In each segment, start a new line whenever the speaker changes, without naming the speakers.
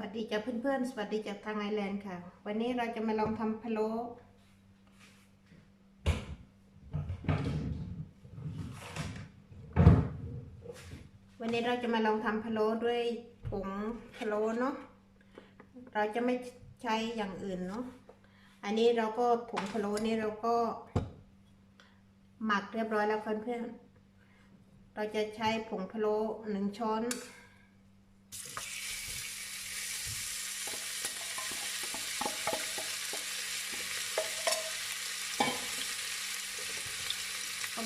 วัสดีจ้าเพื่อนๆ สวัสดีจากทางไอแลนด์ค่ะ วันนี้เราจะมาลองทำพะโล้วันนี้เราจะมาลองทำพะโล้ด้วยผงพะโล้เนาะ เราจะไม่ใช้อย่างอื่นเนาะ อันนี้เราก็ผงพะโล้นี่เราก็หมักเรียบร้อยแล้วเพื่อนๆ เราจะใช้ผงพะโล้หนึ่งช้อน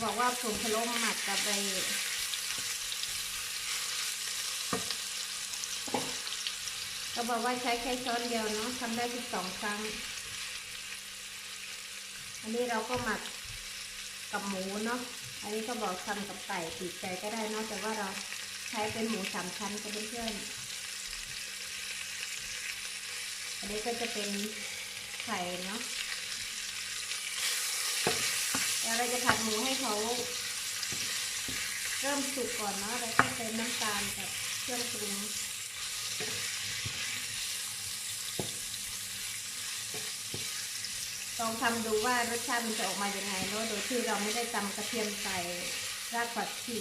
บอกว่าผงพะโล้หมักกับไปเขาบอกว่าใช้แค่ช้อนเดียวเนาะทำได้สิบสองครั้ง อันนี้เราก็หมักกับหมูเนาะ อันนี้ก็บอกทำกับไก่ปีกไก่ก็ได้เนาะแต่ว่าเราใช้เป็นหมูสามชั้นกับเพื่อนอันนี้ก็จะเป็นไข่เนาะ ดี๋ยวเราจะผัดหมูให้เขาเริ่มสุกก่อนเนาะแล้วก็เติมน้ำตาลกับเครื่องปรุงลองทำดูว่ารสชาติมันจะออกมายังไงเนาะโดยที่เราไม่ได้ตำกระเทียมใส่รากผักชี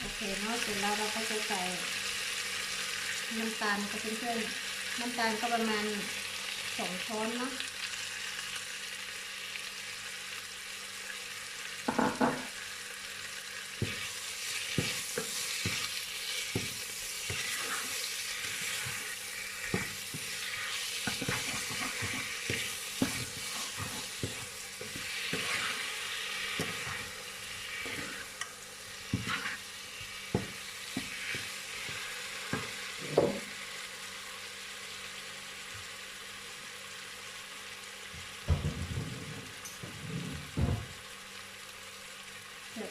โอเคเนาะเสร็จแล้วเราก็จะใส่น้ำตาลกับเพื่อนๆน้ำตาลก็ประมาณสองช้อนเนาะ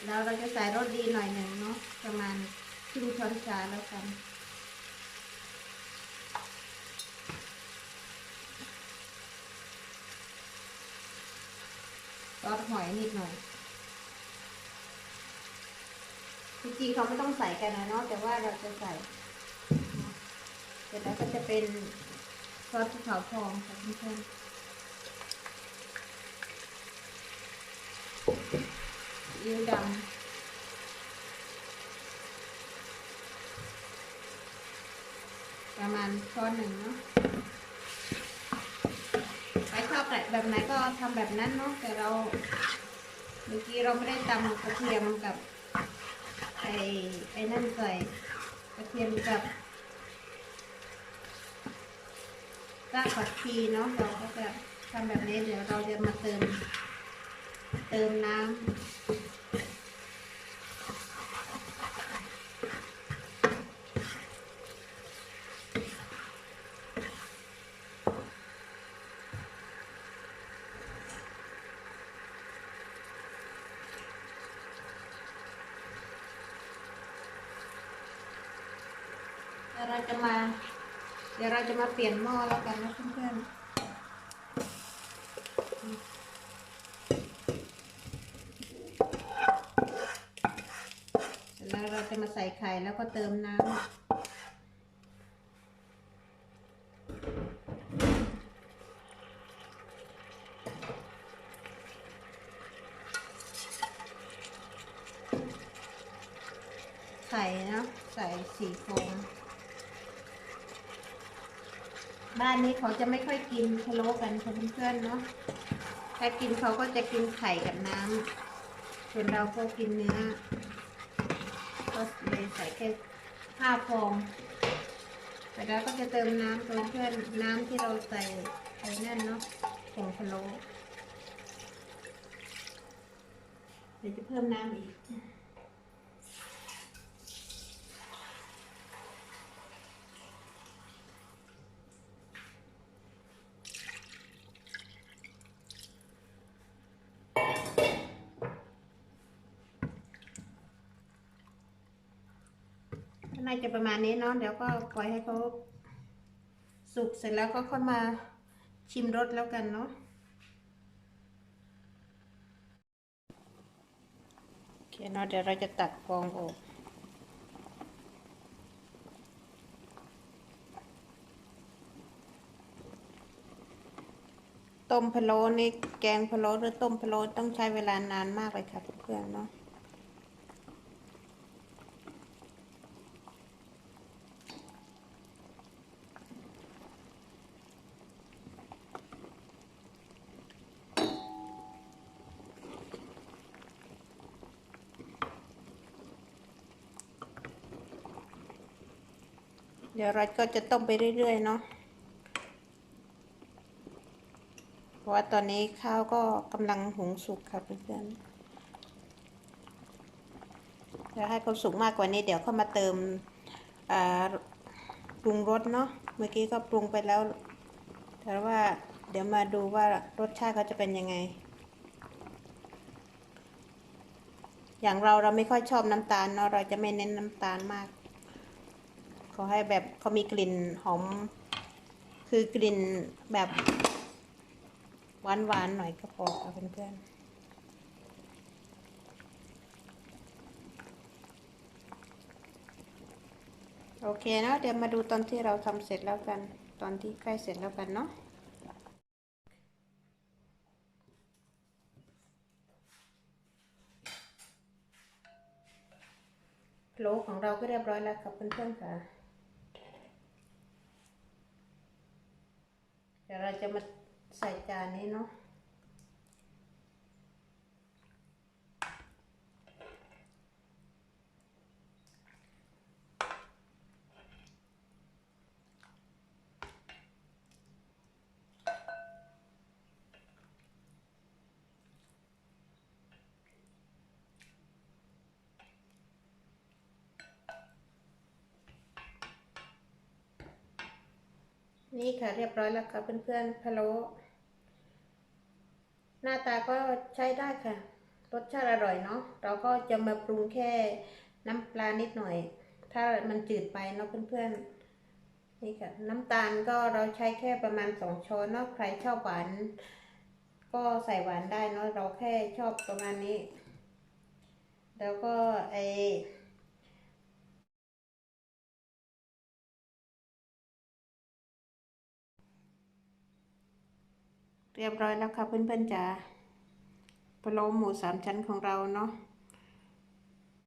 แล้วเราจะใส่รสดีหน่อยหนึ่งเนาะประมาณครึ่งช้อนชาแล้วกันซอสหอยนิดหน่อยจริงๆเขาไม่ต้องใส่กันนะเนาะแต่ว่าเราจะใส่เสร็จแล้วก็จะเป็นซอสภูเขาทองค่ะเพื่อนๆ ยิ้วดำประมาณช้อนหนึ่งเนาะใครชอบแบบไหนก็ทำแบบนั้นเนาะแต่เราเมื่อกี้เราไม่ได้ตำกระเทียมกับไอ้ไอ้นั่นใส่กระเทียมกับรากผักชีเนาะเราก็จะทำแบบนี้เดี๋ยวเราจะมาเติม เติมน้ำ เราจะมา เดี๋ยวเราจะมาเปลี่ยนหม้อแล้วกันนะเพื่อนๆเสร็จแล้วเราจะมาใส่ไข่แล้วก็เติมน้ำไข่นะใส่สี่ฟอง บ้านนี้เขาจะไม่ค่อยกินพะโล้กันค่ะเพื่อนๆเนาะถ้ากินเขาก็จะกินไข่กับน้ำส่วนเราก็กินเนื้อก็เลยใส่แค่ห้าฟองแต่แล้วก็จะเติมน้ำเพื่อนน้ำที่เราใส่ไอ้นั่นเนาะผงพะโล้เดี๋ยวจะเพิ่มน้ำอีก น่าจะประมาณนี้เนาะเดี๋ยวก็ปล่อยให้เขาสุกเสร็จแล้วก็ค่อยมาชิมรสแล้วกันเนาะโอเคเนาะเดี๋ยวเราจะตักฟองออกต้มพะโล้นี่แกงพะโล้หรือต้มพะโล้ต้องใช้เวลานานมากเลยค่ะเพื่อนๆเนาะ เดี๋ยวเราก็จะต้มไปเรื่อย ๆ เนาะเพราะว่าตอนนี้ข้าวก็กำลังหุงสุกค่ะเพื่อนๆจะให้เขาสุกมากกว่านี้ เดี๋ยวเข้ามาเติมปรุงรสเนาะ เมื่อกี้ก็ปรุงไปแล้ว แต่ว่าเดี๋ยวมาดูว่ารสชาติเขาจะเป็นยังไง อย่างเราเราไม่ค่อยชอบน้ำตาลเนาะ เราจะไม่เน้นน้ำตาลมาก ขอให้แบบเขามีกลิ่นหอม คือกลิ่นแบบหวานหวานๆหน่อยก็พอค่ะเพื่อนๆโอเคเนาะเดี๋ยวมาดูตอนที่เราทำเสร็จแล้วกัน ตอนที่ใกล้เสร็จแล้วกันเนาะโลของเราก็เรียบร้อยแล้วครับเพื่อนๆค่ะ ดี๋ยวเราจะมาใส่จานนี้เนาะ นี่ค่ะเรียบร้อยแล้วค่ะเพื่อนๆพะโล้หน้าตาก็ใช้ได้ค่ะ รสชาติอร่อยเนาะเราก็จะมาปรุงแค่น้ำปลานิดหน่อย ถ้ามันจืดไปเนาะเพื่อนๆนี่ค่ะน้ำตาลก็เราใช้แค่ประมาณสองช้อนเนาะใครชอบหวานก็ใส่หวานได้เนาะเราแค่ชอบประมาณนี้ แล้วก็ไอ เรียบร้อยแล้วค่ะเพื่อนๆจ๋าพะโล้หมูสามชั้นของเราเนาะ